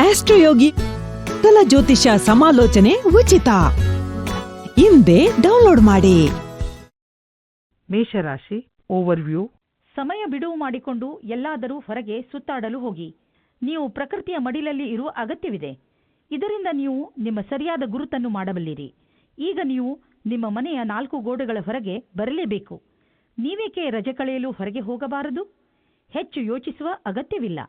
ಆಸ್ಟ್ರೋಯೋಗಿ ಕಲ ಜ್ಯೋತಿಷ ಸಮಾಲೋಚನೆ ಉಚಿತ. ಹಿಂದೆ ಡೌನ್ಲೋಡ್ ಮಾಡಿ. ಮೇಷರಾಶಿ ಓವರ್ವ್ಯೂ ಸಮಯ ಬಿಡುವು ಮಾಡಿಕೊಂಡು ಎಲ್ಲಾದರೂ ಹೊರಗೆ ಸುತ್ತಾಡಲು ಹೋಗಿ. ನೀವು ಪ್ರಕೃತಿಯ ಮಡಿಲಲ್ಲಿ ಇರುವ ಅಗತ್ಯವಿದೆ. ಇದರಿಂದ ನೀವು ನಿಮ್ಮ ಸರಿಯಾದ ಗುರುತನ್ನು ಮಾಡಬಲ್ಲಿರಿ. ಈಗ ನೀವು ನಿಮ್ಮ ಮನೆಯ ನಾಲ್ಕು ಗೋಡೆಗಳ ಹೊರಗೆ ಬರಲೇಬೇಕು. ನೀವೇಕೆ ರಜೆ ಕಳೆಯಲು ಹೊರಗೆ ಹೋಗಬಾರದು? ಹೆಚ್ಚು ಯೋಚಿಸುವ ಅಗತ್ಯವಿಲ್ಲ.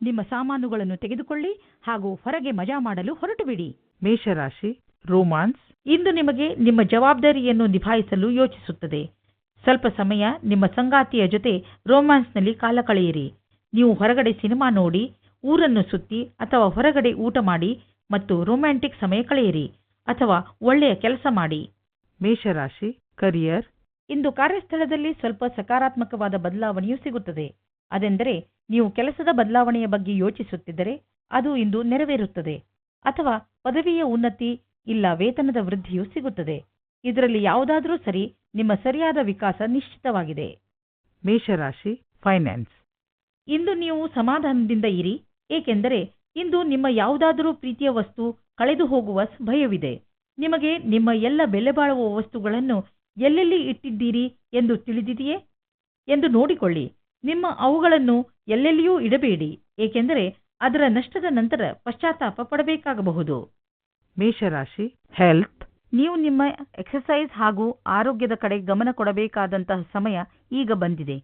ನಿಮ್ಮ ಸಾಮಾನುಗಳನ್ನು ತೆಗೆದುಕೊಳ್ಳಿ ಹಾಗೂ ಹೊರಗೆ ಮಜಾ ಮಾಡಲು ಹೊರಟು ಬಿಡಿ ಮೇಷರಾಶಿ ರೋಮಾನ್ಸ್ ಇಂದು ನಿಮಗೆ ನಿಮ್ಮ ಜವಾಬ್ದಾರಿಯನ್ನು ನಿಭಾಯಿಸಲು ಯೋಚಿಸುತ್ತದೆ. ಸ್ವಲ್ಪ ಸಮಯ ನಿಮ್ಮ ಸಂಗಾತಿಯ ಜೊತೆ ರೋಮ್ಯಾನ್ಸ್ನಲ್ಲಿ ಕಾಲ ಕಳೆಯಿರಿ. ನೀವು ಹೊರಗಡೆ ಸಿನಿಮಾ ನೋಡಿ ಊರನ್ನು ಸುತ್ತಿ ಅಥವಾ ಹೊರಗಡೆ ಊಟ ಮಾಡಿ ಮತ್ತು ರೊಮ್ಯಾಂಟಿಕ್ ಸಮಯ ಕಳೆಯಿರಿ ಅಥವಾ ಒಳ್ಳೆಯ ಕೆಲಸ ಮಾಡಿ. ಮೇಷರಾಶಿ ಕರಿಯರ್ ಇಂದು ಕಾರ್ಯಸ್ಥಳದಲ್ಲಿ ಸ್ವಲ್ಪ ಸಕಾರಾತ್ಮಕವಾದ ಬದಲಾವಣೆಯೂ ಸಿಗುತ್ತದೆ. ಅದೆಂದರೆ ನೀವು ಕೆಲಸದ ಬದಲಾವಣೆಯ ಬಗ್ಗೆ ಯೋಚಿಸುತ್ತಿದ್ದರೆ ಅದು ಇಂದು ನೆರವೇರುತ್ತದೆ. ಅಥವಾ ಪದವಿಯ ಉನ್ನತಿ ಇಲ್ಲ ವೇತನದ ವೃದ್ಧಿಯು ಸಿಗುತ್ತದೆ. ಇದರಲ್ಲಿ ಯಾವುದಾದರೂ ಸರಿ ನಿಮ್ಮ ಸರಿಯಾದ ವಿಕಾಸ ನಿಶ್ಚಿತವಾಗಿದೆ. ಮೇಷರಾಶಿ ಫೈನಾನ್ಸ್ ಇಂದು ನೀವು ಸಮಾಧಾನದಿಂದ ಇರಿ ಏಕೆಂದರೆ ಇಂದು ನಿಮ್ಮ ಯಾವುದಾದರೂ ಪ್ರೀತಿಯ ವಸ್ತು ಕಳೆದು ಹೋಗುವ ಭಯವಿದೆ. ನಿಮಗೆ ನಿಮ್ಮ ಎಲ್ಲ ಬೆಲೆಬಾಳುವ ವಸ್ತುಗಳನ್ನು ಎಲ್ಲೆಲ್ಲಿ ಇಟ್ಟಿದ್ದೀರಿ ಎಂದು ತಿಳಿದಿದೆಯೇ? ಎಂದು ನೋಡಿಕೊಳ್ಳಿ. ನಿಮ್ಮ ಅವುಗಳನ್ನು ಎಲ್ಲೆಲ್ಲಿಯೂ ಇಡಬೇಡಿ ಏಕೆಂದರೆ ಅದರ ನಷ್ಟದ ನಂತರ ಪಶ್ಚಾತ್ತಾಪ ಪಡಬೇಕಾಗಬಹುದು. ಮೇಷರಾಶಿ ಹೆಲ್ತ್ ನೀವು ನಿಮ್ಮ ಎಕ್ಸಸೈಸ್ ಹಾಗೂ ಆರೋಗ್ಯದ ಕಡೆ ಗಮನ ಕೊಡಬೇಕಾದಂತಹ ಸಮಯ ಈಗ ಬಂದಿದೆ.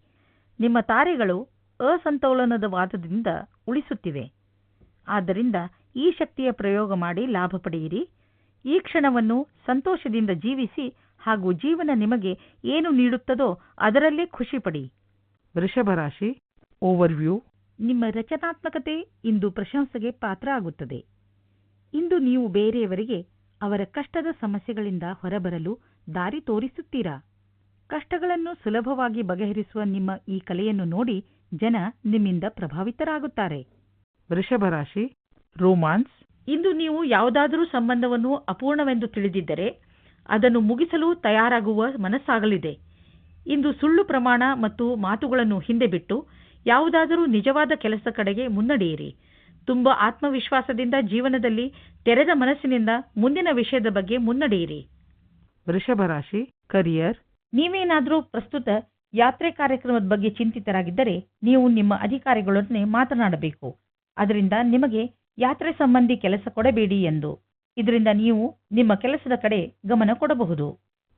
ನಿಮ್ಮ ತಾರೆಗಳು ಅಸಂತೋಲನದ ವಾದದಿಂದ ಉಳಿಸುತ್ತಿವೆ. ಆದ್ದರಿಂದ ಈ ಶಕ್ತಿಯ ಪ್ರಯೋಗ ಮಾಡಿ ಲಾಭ ಪಡೆಯಿರಿ. ಈ ಕ್ಷಣವನ್ನು ಸಂತೋಷದಿಂದ ಜೀವಿಸಿ ಹಾಗೂ ಜೀವನ ನಿಮಗೆ ಏನು ನೀಡುತ್ತದೋ ಅದರಲ್ಲೇ ಖುಷಿಪಡಿ ವೃಷಭ ರಾಶಿ ಓವರ್ವ್ಯೂ ನಿಮ್ಮ ರಚನಾತ್ಮಕತೆ ಇಂದು ಪ್ರಶಂಸೆಗೆ ಪಾತ್ರ ಆಗುತ್ತದೆ. ಇಂದು ನೀವು ಬೇರೆಯವರಿಗೆ ಅವರ ಕಷ್ಟದ ಸಮಸ್ಯೆಗಳಿಂದ ಹೊರಬರಲು ದಾರಿ ತೋರಿಸುತ್ತೀರಾ? ಕಷ್ಟಗಳನ್ನು ಸುಲಭವಾಗಿ ಬಗೆಹರಿಸುವ ನಿಮ್ಮ ಈ ಕಲೆಯನ್ನು ನೋಡಿ ಜನ ನಿಮ್ಮಿಂದ ಪ್ರಭಾವಿತರಾಗುತ್ತಾರೆ. ವೃಷಭರಾಶಿ ರೋಮಾನ್ಸ್. ಇಂದು ನೀವು ಯಾವುದಾದರೂ ಸಂಬಂಧವನ್ನು ಅಪೂರ್ಣವೆಂದು ತಿಳಿದಿದ್ದರೆ ಅದನ್ನು ಮುಗಿಸಲು ತಯಾರಾಗುವ ಮನಸ್ಸಾಗಲಿದೆ. ಇಂದು ಸುಳ್ಳು ಪ್ರಮಾಣ ಮತ್ತು ಮಾತುಗಳನ್ನು ಹಿಂದೆ ಬಿಟ್ಟು ಯಾವುದಾದರೂ ನಿಜವಾದ ಕೆಲಸದ ಕಡೆಗೆ ಮುನ್ನಡೆಯಿರಿ. ತುಂಬ ಆತ್ಮವಿಶ್ವಾಸದಿಂದ ಜೀವನದಲ್ಲಿ ತೆರೆದ ಮನಸ್ಸಿನಿಂದ ಮುಂದಿನ ವಿಷಯದ ಬಗ್ಗೆ ಮುನ್ನಡೆಯಿರಿ. ವೃಷಭ ರಾಶಿ ಕರಿಯರ್ ನೀವೇನಾದರೂ ಪ್ರಸ್ತುತ ಯಾತ್ರೆ ಕಾರ್ಯಕ್ರಮದ ಬಗ್ಗೆ ಚಿಂತಿತರಾಗಿದ್ದರೆ ನೀವು ನಿಮ್ಮ ಅಧಿಕಾರಿಗಳೊಡನೆ ಮಾತನಾಡಬೇಕು. ಅದರಿಂದ ನಿಮಗೆ ಯಾತ್ರೆ ಸಂಬಂಧಿ ಕೆಲಸ ಕೊಡಬೇಡಿ ಎಂದು. ಇದರಿಂದ ನೀವು ನಿಮ್ಮ ಕೆಲಸದ ಕಡೆ ಗಮನ ಕೊಡಬಹುದು.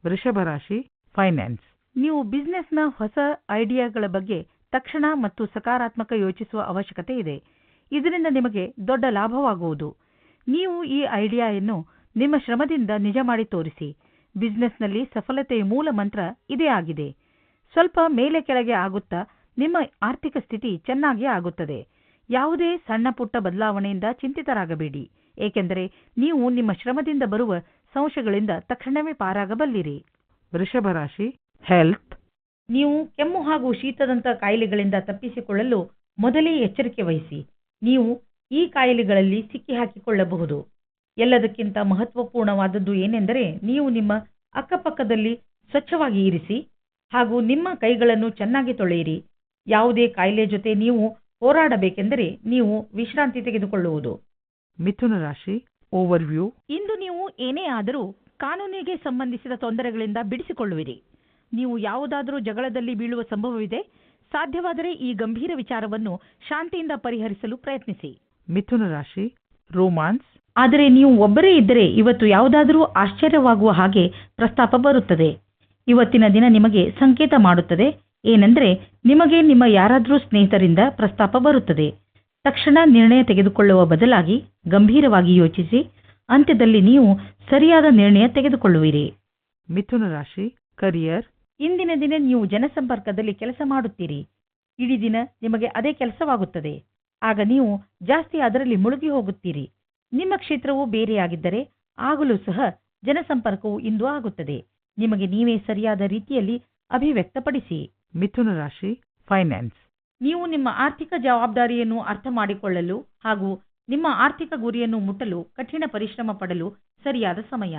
ವೃಷಭ ರಾಶಿ ಫೈನಾನ್ಸ್ ನೀವು ಬಿಸ್ನೆಸ್ನ ಹೊಸ ಐಡಿಯಾಗಳ ಬಗ್ಗೆ ತಕ್ಷಣ ಮತ್ತು ಸಕಾರಾತ್ಮಕ ಯೋಚಿಸುವ ಅವಶ್ಯಕತೆ ಇದೆ. ಇದರಿಂದ ನಿಮಗೆ ದೊಡ್ಡ ಲಾಭವಾಗುವುದು. ನೀವು ಈ ಐಡಿಯಾಯನ್ನು ನಿಮ್ಮ ಶ್ರಮದಿಂದ ನಿಜ ಮಾಡಿ ತೋರಿಸಿ. ಬಿಸ್ನೆಸ್ನಲ್ಲಿ ಸಫಲತೆಯ ಮೂಲ ಮಂತ್ರ ಇದೇ ಆಗಿದೆ. ಸ್ವಲ್ಪ ಮೇಲೆ ಕೆಳಗೆ ಆಗುತ್ತಾ ನಿಮ್ಮ ಆರ್ಥಿಕ ಸ್ಥಿತಿ ಚೆನ್ನಾಗಿ ಆಗುತ್ತದೆ. ಯಾವುದೇ ಸಣ್ಣ ಪುಟ್ಟ ಬದಲಾವಣೆಯಿಂದ ಚಿಂತಿತರಾಗಬೇಡಿ. ಏಕೆಂದರೆ ನೀವು ನಿಮ್ಮ ಶ್ರಮದಿಂದ ಬರುವ ಸಂಶಯಗಳಿಂದ ತಕ್ಷಣವೇ ಪಾರಾಗಬಲ್ಲಿರಿ. ವೃಷಭ ರಾಶಿ ಹೆಲ್ತ್ ನೀವು ಕೆಮ್ಮು ಹಾಗೂ ಶೀತದಂತಹ ಕಾಯಿಲೆಗಳಿಂದ ತಪ್ಪಿಸಿಕೊಳ್ಳಲು ಮೊದಲೇ ಎಚ್ಚರಿಕೆ ವಹಿಸಿ. ನೀವು ಈ ಕಾಯಿಲೆಗಳಲ್ಲಿ ಸಿಕ್ಕಿಹಾಕಿಕೊಳ್ಳಬಹುದು ಎಲ್ಲದಕ್ಕಿಂತ ಮಹತ್ವಪೂರ್ಣವಾದದ್ದು ಏನೆಂದರೆ ನೀವು ನಿಮ್ಮ ಅಕ್ಕಪಕ್ಕದಲ್ಲಿ ಸ್ವಚ್ಛವಾಗಿ ಇರಿಸಿ ಹಾಗೂ ನಿಮ್ಮ ಕೈಗಳನ್ನು ಚೆನ್ನಾಗಿ ತೊಳೆಯಿರಿ. ಯಾವುದೇ ಕಾಯಿಲೆ ಜೊತೆ ನೀವು ಹೋರಾಡಬೇಕೆಂದರೆ ನೀವು ವಿಶ್ರಾಂತಿ ತೆಗೆದುಕೊಳ್ಳುವುದು. ಮಿಥುನ ರಾಶಿ ಓವರ್ವ್ಯೂ ಇಂದು ನೀವು ಏನೇ ಆದರೂ ಕಾನೂನಿಗೆ ಸಂಬಂಧಿಸಿದ ತೊಂದರೆಗಳಿಂದ ಬಿಡಿಸಿಕೊಳ್ಳುವಿರಿ. ನೀವು ಯಾವುದಾದರೂ ಜಗಳದಲ್ಲಿ ಬೀಳುವ ಸಂಭವವಿದೆ ಸಾಧ್ಯವಾದರೆ ಈ ಗಂಭೀರ ವಿಚಾರವನ್ನು ಶಾಂತಿಯಿಂದ ಪರಿಹರಿಸಲು ಪ್ರಯತ್ನಿಸಿ. ಮಿಥುನ ರಾಶಿ ರೋಮಾನ್ಸ್. ಆದರೆ ನೀವು ಒಬ್ಬರೇ ಇದ್ದರೆ ಇವತ್ತು ಯಾವುದಾದರೂ ಆಶ್ಚರ್ಯವಾಗುವ ಹಾಗೆ ಪ್ರಸ್ತಾಪ ಬರುತ್ತದೆ. ಇವತ್ತಿನ ದಿನ ನಿಮಗೆ ಸಂಕೇತ ಮಾಡುತ್ತದೆ. ಏನೆಂದರೆ ನಿಮಗೆ ನಿಮ್ಮ ಯಾರಾದರೂ ಸ್ನೇಹಿತರಿಂದ ಪ್ರಸ್ತಾಪ ಬರುತ್ತದೆ. ತಕ್ಷಣ ನಿರ್ಣಯ ತೆಗೆದುಕೊಳ್ಳುವ ಬದಲಾಗಿ ಗಂಭೀರವಾಗಿ ಯೋಚಿಸಿ ಅಂತ್ಯದಲ್ಲಿ ನೀವು ಸರಿಯಾದ ನಿರ್ಣಯ ತೆಗೆದುಕೊಳ್ಳುವಿರಿ. ಮಿಥುನ ರಾಶಿ ಕರಿಯರ್. ಇಂದಿನ ದಿನ ನೀವು ಜನಸಂಪರ್ಕದಲ್ಲಿ ಕೆಲಸ ಮಾಡುತ್ತೀರಿ. ಇಡೀ ದಿನ ನಿಮಗೆ ಅದೇ ಕೆಲಸವಾಗುತ್ತದೆ. ಆಗ ನೀವು ಜಾಸ್ತಿ ಅದರಲ್ಲಿ ಮುಳುಗಿ ಹೋಗುತ್ತೀರಿ. ನಿಮ್ಮ ಕ್ಷೇತ್ರವು ಬೇರೆಯಾಗಿದ್ದರೆ ಆಗಲೂ ಸಹ ಜನಸಂಪರ್ಕವು ಇಂದು ಆಗುತ್ತದೆ. ನಿಮಗೆ ನೀವೇ ಸರಿಯಾದ ರೀತಿಯಲ್ಲಿ ಅಭಿವ್ಯಕ್ತಪಡಿಸಿ. ಮಿಥುನ ರಾಶಿ ಫೈನಾನ್ಸ್ ನೀವು ನಿಮ್ಮ ಆರ್ಥಿಕ ಜವಾಬ್ದಾರಿಯನ್ನು ಅರ್ಥ ಮಾಡಿಕೊಳ್ಳಲು ಹಾಗೂ ನಿಮ್ಮ ಆರ್ಥಿಕ ಗುರಿಯನ್ನು ಮುಟ್ಟಲು ಕಠಿಣ ಪರಿಶ್ರಮ ಪಡಲು ಸರಿಯಾದ ಸಮಯ.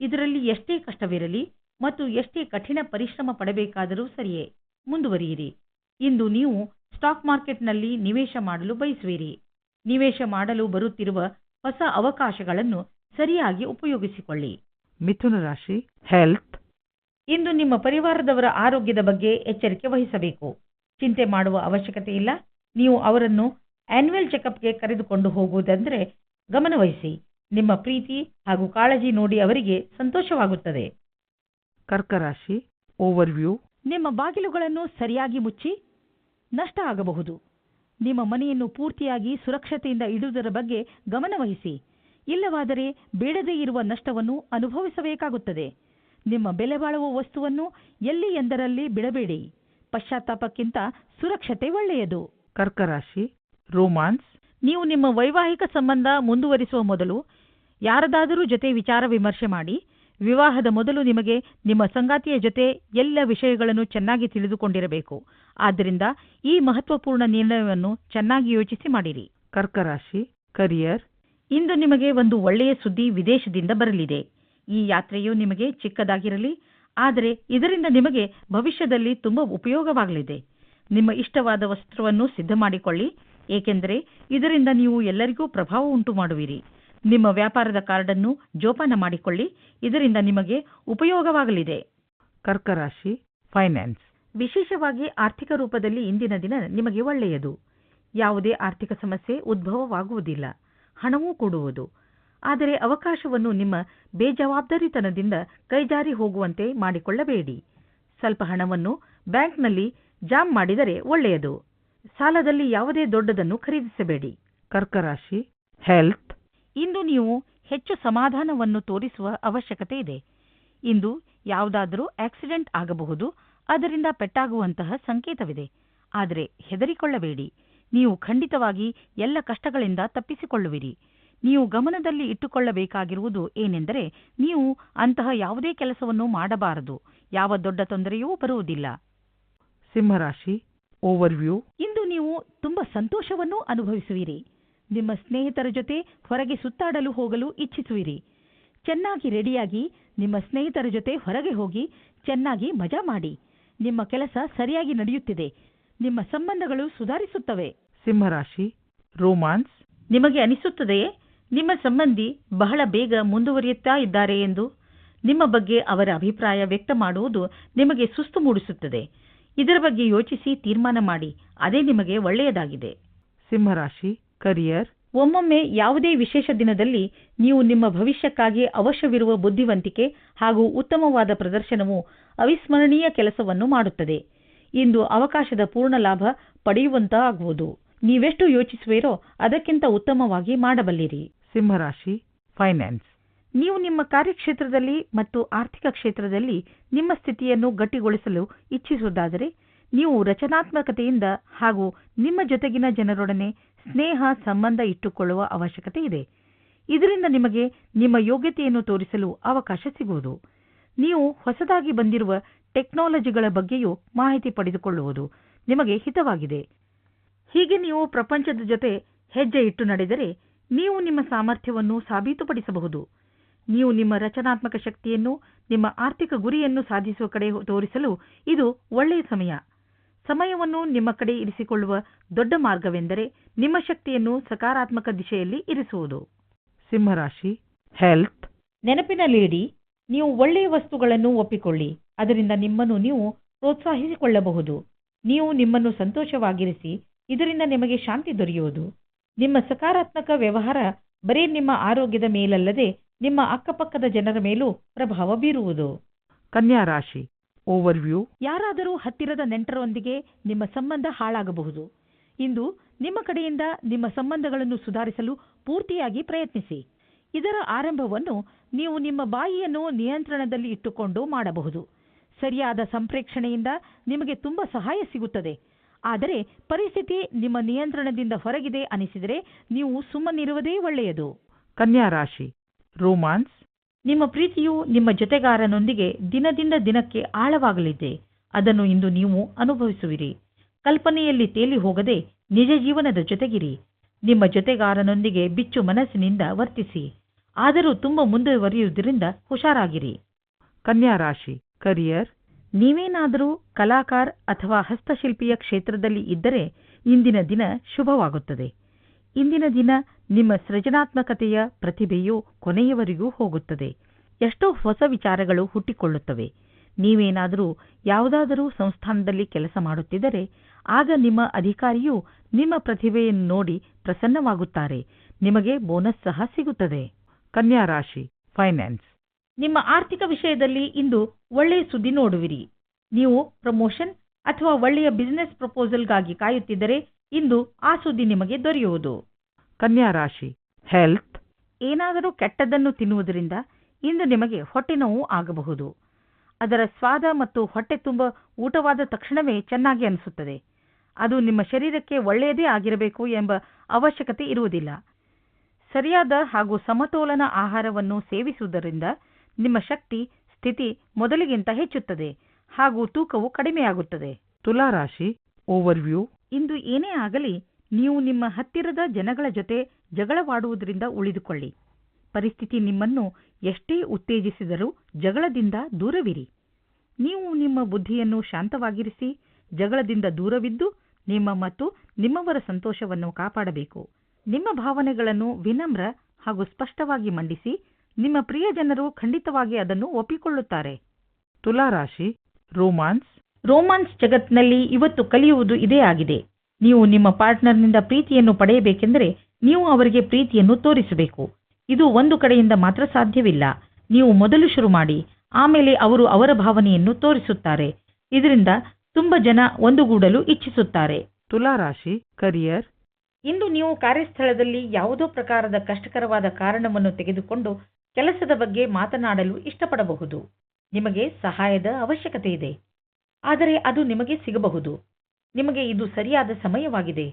ಇದರಲ್ಲಿ ಎಷ್ಟೇ ಕಷ್ಟವಿರಲಿ ಮತ್ತು ಎಷ್ಟೇ ಕಠಿಣ ಪರಿಶ್ರಮ ಪಡಬೇಕಾದರೂ ಸರಿಯೇ. ಮುಂದುವರಿಯಿರಿ. ಇಂದು ನೀವು ಸ್ಟಾಕ್ ಮಾರ್ಕೆಟ್ನಲ್ಲಿ ನಿವೇಶ ಮಾಡಲು ಬಯಸುವಿರಿ. ನಿವೇಶ ಮಾಡಲು ಬರುತ್ತಿರುವ ಹೊಸ ಅವಕಾಶಗಳನ್ನು ಸರಿಯಾಗಿ ಉಪಯೋಗಿಸಿಕೊಳ್ಳಿ. ಮಿಥುನ ರಾಶಿ ಹೆಲ್ತ್ ಇಂದು ನಿಮ್ಮ ಪರಿವಾರದವರ ಆರೋಗ್ಯದ ಬಗ್ಗೆ ಎಚ್ಚರಿಕೆ ವಹಿಸಬೇಕು. ಚಿಂತೆ ಮಾಡುವ ಅವಶ್ಯಕತೆ ಇಲ್ಲ. ನೀವು ಅವರನ್ನು ಆನ್ಯುವಲ್ ಚೆಕಪ್ಗೆ ಕರೆದುಕೊಂಡು ಹೋಗುವುದಂದ್ರೆ ಗಮನವಹಿಸಿ. ನಿಮ್ಮ ಪ್ರೀತಿ ಹಾಗೂ ಕಾಳಜಿ ನೋಡಿ ಅವರಿಗೆ ಸಂತೋಷವಾಗುತ್ತದೆ. ಕರ್ಕ ರಾಶಿ ಓವರ್ವ್ಯೂ ನಿಮ್ಮ ಬಾಗಿಲುಗಳನ್ನು ಸರಿಯಾಗಿ ಮುಚ್ಚಿ ನಷ್ಟ ಆಗಬಹುದು. ನಿಮ್ಮ ಮನೆಯನ್ನು ಪೂರ್ತಿಯಾಗಿ ಸುರಕ್ಷತೆಯಿಂದ ಇಡುವುದರ ಬಗ್ಗೆ ಗಮನವಹಿಸಿ ಇಲ್ಲವಾದರೆ ಬೇಡದೇ ಇರುವ ನಷ್ಟವನ್ನು ಅನುಭವಿಸಬೇಕಾಗುತ್ತದೆ. ನಿಮ್ಮ ಬೆಲೆ ಬಾಳುವ ವಸ್ತುವನ್ನು ಎಲ್ಲಿ ಎಂದರಲ್ಲಿ ಬಿಡಬೇಡಿ. ಪಶ್ಚಾತ್ತಾಪಕ್ಕಿಂತ ಸುರಕ್ಷತೆ ಒಳ್ಳೆಯದು. ಕರ್ಕರಾಶಿ ರೋಮಾನ್ಸ್ ನೀವು ನಿಮ್ಮ ವೈವಾಹಿಕ ಸಂಬಂಧ ಮುಂದುವರಿಸುವ ಮೊದಲು ಯಾರದಾದರೂ ಜೊತೆ ವಿಚಾರ ವಿಮರ್ಶೆ ಮಾಡಿ ವಿವಾಹದ ಮೊದಲು ನಿಮಗೆ ನಿಮ್ಮ ಸಂಗಾತಿಯ ಜೊತೆ ಎಲ್ಲ ವಿಷಯಗಳನ್ನು ಚೆನ್ನಾಗಿ ತಿಳಿದುಕೊಂಡಿರಬೇಕು. ಆದ್ದರಿಂದ ಈ ಮಹತ್ವಪೂರ್ಣ ನಿರ್ಣಯವನ್ನು ಚೆನ್ನಾಗಿ ಯೋಚಿಸಿ ಮಾಡಿರಿ. ಕರ್ಕರಾಶಿ ಕರಿಯರ್. ಇಂದು ನಿಮಗೆ ಒಂದು ಒಳ್ಳೆಯ ಸುದ್ದಿ ವಿದೇಶದಿಂದ ಬರಲಿದೆ. ಈ ಯಾತ್ರೆಯು ನಿಮಗೆ ಚಿಕ್ಕದಾಗಿರಲಿ ಆದರೆ ಇದರಿಂದ ನಿಮಗೆ ಭವಿಷ್ಯದಲ್ಲಿ ತುಂಬಾ ಉಪಯೋಗವಾಗಲಿದೆ. ನಿಮ್ಮ ಇಷ್ಟವಾದ ವಸ್ತ್ರವನ್ನು ಸಿದ್ಧ ಮಾಡಿಕೊಳ್ಳಿ ಏಕೆಂದರೆ ಇದರಿಂದ ನೀವು ಎಲ್ಲರಿಗೂ ಪ್ರಭಾವ ಉಂಟು ಮಾಡುವಿರಿ ನಿಮ್ಮ ವ್ಯಾಪಾರದ ಕಾರ್ಡನ್ನು ಜೋಪಾನ ಮಾಡಿಕೊಳ್ಳಿ. ಇದರಿಂದ ನಿಮಗೆ ಉಪಯೋಗವಾಗಲಿದೆ. ಕರ್ಕರಾಶಿ ಫೈನಾನ್ಸ್. ವಿಶೇಷವಾಗಿ ಆರ್ಥಿಕ ರೂಪದಲ್ಲಿ ಇಂದಿನ ದಿನ ನಿಮಗೆ ಒಳ್ಳೆಯದು. ಯಾವುದೇ ಆರ್ಥಿಕ ಸಮಸ್ಯೆ ಉದ್ಭವವಾಗುವುದಿಲ್ಲ. ಹಣವೂ ಕೊಡುವುದು. ಆದರೆ ಅವಕಾಶವನ್ನು ನಿಮ್ಮ ಬೇಜವಾಬ್ದಾರಿತನದಿಂದ ಕೈಜಾರಿ ಹೋಗುವಂತೆ ಮಾಡಿಕೊಳ್ಳಬೇಡಿ. ಸ್ವಲ್ಪ ಹಣವನ್ನು ಬ್ಯಾಂಕ್ನಲ್ಲಿ ಜಾಮ್ ಮಾಡಿದರೆ ಒಳ್ಳೆಯದು. ಸಾಲದಲ್ಲಿ ಯಾವುದೇ ದೊಡ್ಡದನ್ನು ಖರೀದಿಸಬೇಡಿ. ಕರ್ಕರಾಶಿ ಹೆಲ್ತ್. ಇಂದು ನೀವು ಹೆಚ್ಚು ಸಮಾಧಾನವನ್ನು ತೋರಿಸುವ ಅವಶ್ಯಕತೆ ಇದೆ. ಇಂದು ಯಾವುದಾದರೂ ಆಕ್ಸಿಡೆಂಟ್ ಆಗಬಹುದು ಅದರಿಂದ ಪೆಟ್ಟಾಗುವಂತಹ ಸಂಕೇತವಿದೆ. ಆದರೆ ಹೆದರಿಕೊಳ್ಳಬೇಡಿ. ನೀವು ಖಂಡಿತವಾಗಿ ಎಲ್ಲ ಕಷ್ಟಗಳಿಂದ ತಪ್ಪಿಸಿಕೊಳ್ಳುವಿರಿ. ನೀವು ಗಮನದಲ್ಲಿ ಇಟ್ಟುಕೊಳ್ಳಬೇಕಾಗಿರುವುದು ಏನೆಂದರೆ ನೀವು ಅಂತಹ ಯಾವುದೇ ಕೆಲಸವನ್ನು ಮಾಡಬಾರದು. ಯಾವ ದೊಡ್ಡ ತೊಂದರೆಯೂ ಬರುವುದಿಲ್ಲ. ಸಿಂಹರಾಶಿ ಓವರ್ವ್ಯೂ ಇಂದು ನೀವು ತುಂಬಾ ಸಂತೋಷವನ್ನು ಅನುಭವಿಸುವಿರಿ. ನಿಮ್ಮ ಸ್ನೇಹಿತರ ಜೊತೆ ಹೊರಗೆ ಸುತ್ತಾಡಲು ಹೋಗಲು ಇಚ್ಛಿಸುವಿರಿ. ಚೆನ್ನಾಗಿ ರೆಡಿಯಾಗಿ ನಿಮ್ಮ ಸ್ನೇಹಿತರ ಜೊತೆ ಹೊರಗೆ ಹೋಗಿ ಚೆನ್ನಾಗಿ ಮಜಾ ಮಾಡಿ. ನಿಮ್ಮ ಕೆಲಸ ಸರಿಯಾಗಿ ನಡೆಯುತ್ತಿದೆ. ನಿಮ್ಮ ಸಂಬಂಧಗಳು ಸುಧಾರಿಸುತ್ತವೆ. ಸಿಂಹರಾಶಿ ರೋಮಾನ್ಸ್. ನಿಮಗೆ ಅನಿಸುತ್ತದೆಯೇ? ನಿಮ್ಮ ಸಂಬಂಧಿ ಬಹಳ ಬೇಗ ಮುಂದುವರಿಯುತ್ತಾ ಇದ್ದಾರೆ ಎಂದು. ನಿಮ್ಮ ಬಗ್ಗೆ ಅವರ ಅಭಿಪ್ರಾಯ ವ್ಯಕ್ತ ಮಾಡುವುದು ನಿಮಗೆ ಸುಸ್ತು ಮೂಡಿಸುತ್ತದೆ. ಇದರ ಬಗ್ಗೆ ಯೋಚಿಸಿ ತೀರ್ಮಾನ ಮಾಡಿ. ಅದೇ ನಿಮಗೆ ಒಳ್ಳೆಯದಾಗಿದೆ. ಸಿಂಹರಾಶಿ ಕರಿಯರ್ ಒಮ್ಮೊಮ್ಮೆ ಯಾವುದೇ ವಿಶೇಷ ದಿನದಲ್ಲಿ ನೀವು ನಿಮ್ಮ ಭವಿಷ್ಯಕ್ಕಾಗಿ ಅವಶ್ಯವಿರುವ ಬುದ್ಧಿವಂತಿಕೆ ಹಾಗೂ ಉತ್ತಮವಾದ ಪ್ರದರ್ಶನವು ಅವಿಸ್ಮರಣೀಯ ಕೆಲಸವನ್ನು ಮಾಡುತ್ತದೆ. ಇಂದು ಅವಕಾಶದ ಪೂರ್ಣ ಲಾಭ ಪಡೆಯುವಂತಾಗುವುದು. ನೀವೆಷ್ಟು ಯೋಚಿಸುವಿರೋ ಅದಕ್ಕಿಂತ ಉತ್ತಮವಾಗಿ ಮಾಡಬಲ್ಲಿರಿ. ಸಿಂಹರಾಶಿ ಫೈನಾನ್ಸ್ ನೀವು ನಿಮ್ಮ ಕಾರ್ಯಕ್ಷೇತ್ರದಲ್ಲಿ ಮತ್ತು ಆರ್ಥಿಕ ಕ್ಷೇತ್ರದಲ್ಲಿ ನಿಮ್ಮ ಸ್ಥಿತಿಯನ್ನು ಗಟ್ಟಿಗೊಳಿಸಲು ಇಚ್ಛಿಸುವುದಾದರೆ ನೀವು ರಚನಾತ್ಮಕತೆಯಿಂದ ಹಾಗೂ ನಿಮ್ಮ ಜೊತೆಗಿನ ಜನರೊಡನೆ ಸ್ನೇಹ, ಸಂಬಂಧ ಇಟ್ಟುಕೊಳ್ಳುವ ಅವಶ್ಯಕತೆ ಇದೆ. ಇದರಿಂದ ನಿಮಗೆ ನಿಮ್ಮ ಯೋಗ್ಯತೆಯನ್ನು ತೋರಿಸಲು ಅವಕಾಶ ಸಿಗುವುದು. ನೀವು ಹೊಸದಾಗಿ ಬಂದಿರುವ ಟೆಕ್ನಾಲಜಿಗಳ ಬಗ್ಗೆಯೂ ಮಾಹಿತಿ ಪಡೆದುಕೊಳ್ಳುವುದು ನಿಮಗೆ ಹಿತವಾಗಿದೆ. ಹೀಗೆ ನೀವು ಪ್ರಪಂಚದ ಜೊತೆ ಹೆಜ್ಜೆ ಇಟ್ಟು ನಡೆದರೆ ನೀವು ನಿಮ್ಮ ಸಾಮರ್ಥ್ಯವನ್ನು ಸಾಬೀತುಪಡಿಸಬಹುದು. ನೀವು ನಿಮ್ಮ ರಚನಾತ್ಮಕ ಶಕ್ತಿಯನ್ನು, ನಿಮ್ಮ ಆರ್ಥಿಕ ಗುರಿಯನ್ನು ಸಾಧಿಸುವ ಕಡೆ ತೋರಿಸಲು ಇದು ಒಳ್ಳೆಯ ಸಮಯ. ಸಮಯವನ್ನು ನಿಮ್ಮ ಕಡೆ ಇರಿಸಿಕೊಳ್ಳುವ ದೊಡ್ಡ ಮಾರ್ಗವೆಂದರೆ ನಿಮ್ಮ ಶಕ್ತಿಯನ್ನು ಸಕಾರಾತ್ಮಕ ದಿಶೆಯಲ್ಲಿ ಇರಿಸುವುದು. ಸಿಂಹರಾಶಿ ಹೆಲ್ತ್ ನೆನಪಿನಲ್ಲಿಡಿ, ನೀವು ಒಳ್ಳೆಯ ವಸ್ತುಗಳನ್ನು ಒಪ್ಪಿಕೊಳ್ಳಿ. ಅದರಿಂದ ನಿಮ್ಮನ್ನು ನೀವು ಪ್ರೋತ್ಸಾಹಿಸಿಕೊಳ್ಳಬಹುದು. ನೀವು ನಿಮ್ಮನ್ನು ಸಂತೋಷವಾಗಿರಿಸಿ, ಇದರಿಂದ ನಿಮಗೆ ಶಾಂತಿ ದೊರೆಯುವುದು. ನಿಮ್ಮ ಸಕಾರಾತ್ಮಕ ವ್ಯವಹಾರ ಬರೀ ನಿಮ್ಮ ಆರೋಗ್ಯದ ಮೇಲಲ್ಲದೆ ನಿಮ್ಮ ಅಕ್ಕಪಕ್ಕದ ಜನರ ಮೇಲೂ ಪ್ರಭಾವ ಬೀರುವುದು. ಕನ್ಯಾ ರಾಶಿ ಓವರ್ವ್ಯೂ ಯಾರಾದರೂ ಹತ್ತಿರದ ನೆಂಟರೊಂದಿಗೆ ನಿಮ್ಮ ಸಂಬಂಧ ಹಾಳಾಗಬಹುದು. ಇಂದು ನಿಮ್ಮ ಕಡೆಯಿಂದ ನಿಮ್ಮ ಸಂಬಂಧಗಳನ್ನು ಸುಧಾರಿಸಲು ಪೂರ್ತಿಯಾಗಿ ಪ್ರಯತ್ನಿಸಿ. ಇದರ ಆರಂಭವನ್ನು ನೀವು ನಿಮ್ಮ ಬಾಯಿಯನ್ನು ನಿಯಂತ್ರಣದಲ್ಲಿ ಇಟ್ಟುಕೊಂಡು ಮಾಡಬಹುದು. ಸರಿಯಾದ ಸಂಪ್ರೇಕ್ಷಣೆಯಿಂದ ನಿಮಗೆ ತುಂಬಾ ಸಹಾಯ ಸಿಗುತ್ತದೆ. ಆದರೆ ಪರಿಸ್ಥಿತಿ ನಿಮ್ಮ ನಿಯಂತ್ರಣದಿಂದ ಹೊರಗಿದೆ ಅನಿಸಿದರೆ ನೀವು ಸುಮ್ಮನಿರುವುದೇ ಒಳ್ಳೆಯದು. ಕನ್ಯಾ ರಾಶಿ. ರೋಮಾನ್ಸ್. ನಿಮ್ಮ ಪ್ರೀತಿಯು ನಿಮ್ಮ ಜೊತೆಗಾರನೊಂದಿಗೆ ದಿನದಿಂದ ದಿನಕ್ಕೆ ಆಳವಾಗಲಿದೆ. ಅದನ್ನು ಇಂದು ನೀವು ಅನುಭವಿಸುವಿರಿ. ಕಲ್ಪನೆಯಲ್ಲಿ ತೇಲಿ ಹೋಗದೆ ನಿಜ ಜೀವನದ ಜೊತೆಗಿರಿ. ನಿಮ್ಮ ಜೊತೆಗಾರನೊಂದಿಗೆ ಬಿಚ್ಚು ಮನಸ್ಸಿನಿಂದ ವರ್ತಿಸಿ. ಆದರೂ ತುಂಬ ಮುಂದುವರಿಯುವುದರಿಂದ ಹುಷಾರಾಗಿರಿ. ಕನ್ಯಾ ರಾಶಿ ಕರಿಯರ್ ನೀವೇನಾದರೂ ಕಲಾಕಾರ್ ಅಥವಾ ಹಸ್ತಶಿಲ್ಪಿಯ ಕ್ಷೇತ್ರದಲ್ಲಿ ಇದ್ದರೆ ಇಂದಿನ ದಿನ ಶುಭವಾಗುತ್ತದೆ. ಇಂದಿನ ದಿನ ನಿಮ್ಮ ಸೃಜನಾತ್ಮಕತೆಯ ಪ್ರತಿಭೆಯು ಕೊನೆಯವರೆಗೂ ಹೋಗುತ್ತದೆ. ಎಷ್ಟೋ ಹೊಸ ವಿಚಾರಗಳು ಹುಟ್ಟಿಕೊಳ್ಳುತ್ತವೆ. ನೀವೇನಾದರೂ ಯಾವುದಾದರೂ ಸಂಸ್ಥಾನದಲ್ಲಿ ಕೆಲಸ ಮಾಡುತ್ತಿದ್ದರೆ, ಆಗ ನಿಮ್ಮ ಅಧಿಕಾರಿಯು ನಿಮ್ಮ ಪ್ರತಿಭೆಯನ್ನು ನೋಡಿ ಪ್ರಸನ್ನವಾಗುತ್ತಾರೆ. ನಿಮಗೆ ಬೋನಸ್ ಸಹ ಸಿಗುತ್ತದೆ. ಕನ್ಯಾ ರಾಶಿ, ಫೈನಾನ್ಸ್. ನಿಮ್ಮ ಆರ್ಥಿಕ ವಿಷಯದಲ್ಲಿ ಇಂದು ಒಳ್ಳೆಯ ಸುದ್ದಿ ನೋಡುವಿರಿ. ನೀವು ಪ್ರಮೋಷನ್ ಅಥವಾ ಒಳ್ಳೆಯ ಬಿಸಿನೆಸ್ ಪ್ರಪೋಸಲ್ಗಾಗಿ ಕಾಯುತ್ತಿದ್ದರೆ ಇಂದು ಆ ಸುದ್ದಿ ನಿಮಗೆ ದೊರೆಯುವುದು. ಕನ್ಯಾ ರಾಶಿ ಹೆಲ್ತ್ ಏನಾದರೂ ಕೆಟ್ಟದ್ದನ್ನು ತಿನ್ನುವುದರಿಂದ ಇಂದು ನಿಮಗೆ ಹೊಟ್ಟೆ ನೋವು ಆಗಬಹುದು. ಅದರ ಸ್ವಾದ ಮತ್ತು ಹೊಟ್ಟೆ ತುಂಬ ಊಟವಾದ ತಕ್ಷಣವೇ ಚೆನ್ನಾಗಿ ಅನಿಸುತ್ತದೆ. ಅದು ನಿಮ್ಮ ಶರೀರಕ್ಕೆ ಒಳ್ಳೆಯದೇ ಆಗಿರಬೇಕು ಎಂಬ ಅವಶ್ಯಕತೆ ಇರುವುದಿಲ್ಲ. ಸರಿಯಾದ ಹಾಗೂ ಸಮತೋಲನ ಆಹಾರವನ್ನು ಸೇವಿಸುವುದರಿಂದ ನಿಮ್ಮ ಶಕ್ತಿ ಸ್ಥಿತಿ ಮೊದಲಿಗಿಂತ ಹೆಚ್ಚುತ್ತದೆ ಹಾಗೂ ತೂಕವು ಕಡಿಮೆಯಾಗುತ್ತದೆ. ತುಲಾ ರಾಶಿ ಓವರ್ವ್ಯೂ ಇಂದು ಏನೇ ಆಗಲಿ ನೀವು ನಿಮ್ಮ ಹತ್ತಿರದ ಜನಗಳ ಜೊತೆ ಜಗಳವಾಡುವುದರಿಂದ ಉಳಿದುಕೊಳ್ಳಿ. ಪರಿಸ್ಥಿತಿ ನಿಮ್ಮನ್ನು ಎಷ್ಟೇ ಉತ್ತೇಜಿಸಿದರೂ ಜಗಳದಿಂದ ದೂರವಿರಿ. ನೀವು ನಿಮ್ಮ ಬುದ್ಧಿಯನ್ನು ಶಾಂತವಾಗಿರಿಸಿ ಜಗಳದಿಂದ ದೂರವಿದ್ದು ನಿಮ್ಮ ಮತ್ತು ನಿಮ್ಮವರ ಸಂತೋಷವನ್ನು ಕಾಪಾಡಬೇಕು. ನಿಮ್ಮ ಭಾವನೆಗಳನ್ನು ವಿನಮ್ರ ಹಾಗೂ ಸ್ಪಷ್ಟವಾಗಿ ಮಂಡಿಸಿ ನಿಮ್ಮ ಪ್ರಿಯ ಜನರು ಖಂಡಿತವಾಗಿ ಅದನ್ನು ಒಪ್ಪಿಕೊಳ್ಳುತ್ತಾರೆ. ತುಲಾರಾಶಿ ರೋಮಾನ್ಸ್. ರೋಮಾನ್ಸ್ ಜಗತ್ತಿನಲ್ಲಿ ಇವತ್ತು ಕಲಿಯುವುದು ಇದೇ ಆಗಿದೆ. ನೀವು ನಿಮ್ಮ ಪಾರ್ಟ್ನರ್ನಿಂದ ಪ್ರೀತಿಯನ್ನು ಪಡೆಯಬೇಕೆಂದರೆ ನೀವು ಅವರಿಗೆ ಪ್ರೀತಿಯನ್ನು ತೋರಿಸಬೇಕು. ಇದು ಒಂದು ಕಡೆಯಿಂದ ಮಾತ್ರ ಸಾಧ್ಯವಿಲ್ಲ. ನೀವು ಮೊದಲು ಶುರು ಮಾಡಿ ಆಮೇಲೆ ಅವರು ಅವರ ಭಾವನೆಯನ್ನು ತೋರಿಸುತ್ತಾರೆ. ಇದರಿಂದ ತುಂಬ ಜನ ಒಂದುಗೂಡಲು ಇಚ್ಛಿಸುತ್ತಾರೆ. ತುಲಾ ರಾಶಿ ಕರಿಯರ್ ಇಂದು ನೀವು ಕಾರ್ಯಸ್ಥಳದಲ್ಲಿ ಯಾವುದೋ ಪ್ರಕಾರದ ಕಷ್ಟಕರವಾದ ಕಾರಣವನ್ನು ತೆಗೆದುಕೊಂಡು ಕೆಲಸದ ಬಗ್ಗೆ ಮಾತನಾಡಲು ಇಷ್ಟಪಡಬಹುದು. ನಿಮಗೆ ಸಹಾಯದ ಅವಶ್ಯಕತೆ ಇದೆ. ಆದರೆ ಅದು ನಿಮಗೆ ಸಿಗಬಹುದು. ನಿಮಗೆ ಇದು ಸರಿಯಾದ ಸಮಯವಾಗಿದೆ.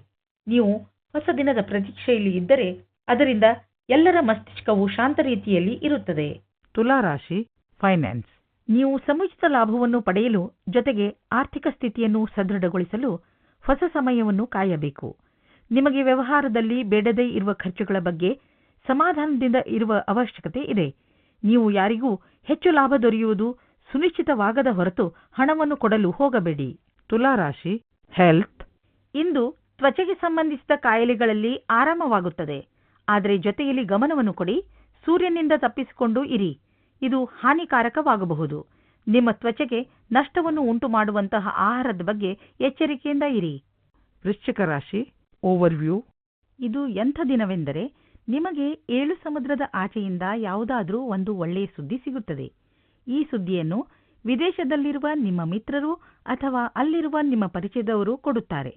ನೀವು ಹೊಸ ದಿನದ ಪ್ರತೀಕ್ಷೆಯಲ್ಲಿ ಇದ್ದರೆ ಅದರಿಂದ ಎಲ್ಲರ ಮಸ್ತಿಷ್ಕವು ಶಾಂತ ರೀತಿಯಲ್ಲಿ ಇರುತ್ತದೆ. ತುಲಾ ರಾಶಿ ಫೈನಾನ್ಸ್ ನೀವು ಸಮುಚಿತ ಲಾಭವನ್ನು ಪಡೆಯಲು ಜೊತೆಗೆ ಆರ್ಥಿಕ ಸ್ಥಿತಿಯನ್ನು ಸದೃಢಗೊಳಿಸಲು ಹೊಸ ಸಮಯವನ್ನು ಕಾಯಬೇಕು. ನಿಮಗೆ ವ್ಯವಹಾರದಲ್ಲಿ ಬೇಡದೇ ಇರುವ ಖರ್ಚುಗಳ ಬಗ್ಗೆ ಸಮಾಧಾನದಿಂದ ಇರುವ ಅವಶ್ಯಕತೆ ಇದೆ. ನೀವು ಯಾರಿಗೂ ಹೆಚ್ಚು ಲಾಭ ದೊರೆಯುವುದು ಸುನಿಶ್ಚಿತವಾಗದ ಹೊರತು ಹಣವನ್ನು ಕೊಡಲು ಹೋಗಬೇಡಿ. ತುಲಾ ರಾಶಿ ಹೆಲ್ತ್ ಇಂದು ತ್ವಚೆಗೆ ಸಂಬಂಧಿಸಿದ ಕಾಯಿಲೆಗಳಲ್ಲಿ ಆರಾಮವಾಗುತ್ತದೆ. ಆದರೆ ಜೊತೆಯಲ್ಲಿ ಗಮನವನ್ನು ಕೊಡಿ ಸೂರ್ಯನಿಂದ ತಪ್ಪಿಸಿಕೊಂಡು ಇರಿ. ಇದು ಹಾನಿಕಾರಕವಾಗಬಹುದು. ನಿಮ್ಮ ತ್ವಚೆಗೆ ನಷ್ಟವನ್ನು ಉಂಟು ಮಾಡುವಂತಹ ಆಹಾರದ ಬಗ್ಗೆ ಎಚ್ಚರಿಕೆಯಿಂದ ಇರಿ. ವೃಶ್ಚಿಕ ರಾಶಿ ಓವರ್ವ್ಯೂ ಇದು ಎಂಥ ದಿನವೆಂದರೆ ನಿಮಗೆ ಏಳು ಸಮುದ್ರದ ಆಚೆಯಿಂದ ಯಾವುದಾದರೂ ಒಂದು ಒಳ್ಳೆಯ ಸುದ್ದಿ ಸಿಗುತ್ತದೆ. ಈ ಸುದ್ದಿಯನ್ನು ವಿದೇಶದಲ್ಲಿರುವ ನಿಮ್ಮ ಮಿತ್ರರು ಅಥವಾ ಅಲ್ಲಿರುವ ನಿಮ್ಮ ಪರಿಚಯದವರು ಕೊಡುತ್ತಾರೆ.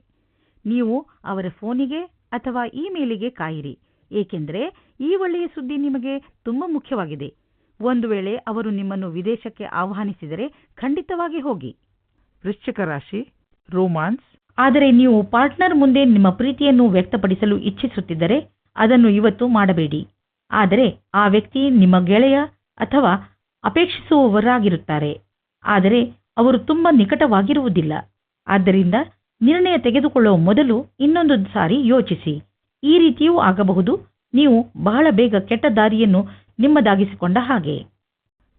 ನೀವು ಅವರ ಫೋನಿಗೆ ಅಥವಾ ಇಮೇಲಿಗೆ ಕಾಯಿರಿ ಏಕೆಂದರೆ ಈ ಒಳ್ಳೆಯ ಸುದ್ದಿ ನಿಮಗೆ ತುಂಬ ಮುಖ್ಯವಾಗಿದೆ. ಒಂದು ವೇಳೆ ಅವರು ನಿಮ್ಮನ್ನು ವಿದೇಶಕ್ಕೆ ಆಹ್ವಾನಿಸಿದರೆ ಖಂಡಿತವಾಗಿ ಹೋಗಿ. ವೃಶ್ಚಿಕ ರಾಶಿ ರೋಮಾನ್ಸ್. ಆದರೆ ನೀವು ಪಾರ್ಟ್ನರ್ ಮುಂದೆ ನಿಮ್ಮ ಪ್ರೀತಿಯನ್ನು ವ್ಯಕ್ತಪಡಿಸಲು ಇಚ್ಛಿಸುತ್ತಿದ್ದರೆ ಅದನ್ನು ಇವತ್ತು ಮಾಡಬೇಡಿ. ಆದರೆ ಆ ವ್ಯಕ್ತಿ ನಿಮ್ಮ ಗೆಳೆಯ ಅಥವಾ ಅಪೇಕ್ಷಿಸುವವರಾಗಿರುತ್ತಾರೆ. ಆದರೆ ಅವರು ತುಂಬಾ ನಿಕಟವಾಗಿರುವುದಿಲ್ಲ. ಆದ್ದರಿಂದ ನಿರ್ಣಯ ತೆಗೆದುಕೊಳ್ಳುವ ಮೊದಲು ಇನ್ನೊಂದು ಸಾರಿ ಯೋಚಿಸಿ. ಈ ರೀತಿಯೂ ಆಗಬಹುದು. ನೀವು ಬಹಳ ಬೇಗ ಕೆಟ್ಟ ದಾರಿಯನ್ನು ನಿಮ್ಮದಾಗಿಸಿಕೊಂಡ ಹಾಗೆ.